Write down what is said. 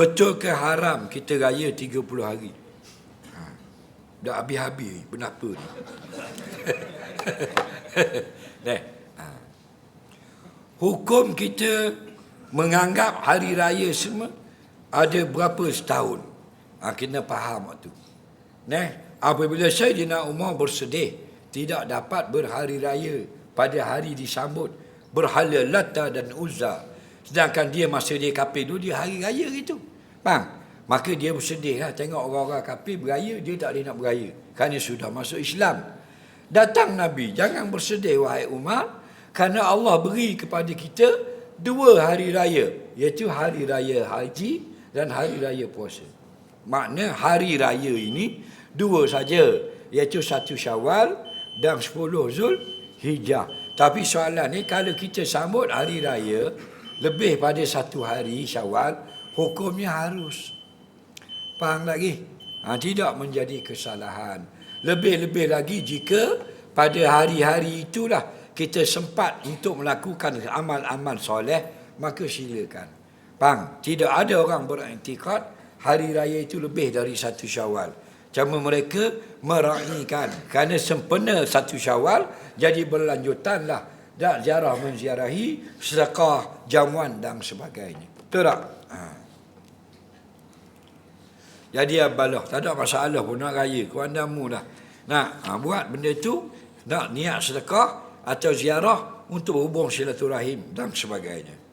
Betul ke haram kita raya 30 hari? Ha. Dah habis-habis kenapa ni? Deh. Ha. Hukum kita menganggap hari raya semua ada berapa setahun. Ha, kena faham waktu. Neh, apabila Sayyidina Umar bersedih tidak dapat berhari raya pada hari disambut berhala Lata dan Uzza. Sedangkan dia masa dia kafir dulu dia hari raya gitu. Faham? Maka dia bersedih lah tengok orang-orang kafir beraya dia tak boleh nak beraya kerana sudah masuk Islam. Datang Nabi, jangan bersedih wahai Umar kerana Allah beri kepada kita dua hari raya iaitu hari raya haji dan hari raya puasa. Makna hari raya ini dua saja iaitu satu Syawal dan sepuluh Zul Hijjah. Tapi soalan ni kalau kita sambut hari raya lebih pada satu hari Syawal hukumnya harus. Faham lagi? Ha, tidak menjadi kesalahan. Lebih-lebih lagi jika pada hari-hari itulah kita sempat untuk melakukan amal-amal soleh, maka silakan. Faham? Tidak ada orang beriktikad hari raya itu lebih dari satu syawal. Cuma mereka meraihkan kerana sempena satu syawal jadi berlanjutanlah dan ziarah menziarahi sedekah jamuan dan sebagainya. Betul tak? Jadi abalah, tak ada masalah pun nak raya, kuandamu dah. Nak ha, buat benda tu, nak niat sedekah atau ziarah untuk berhubung silaturahim dan sebagainya.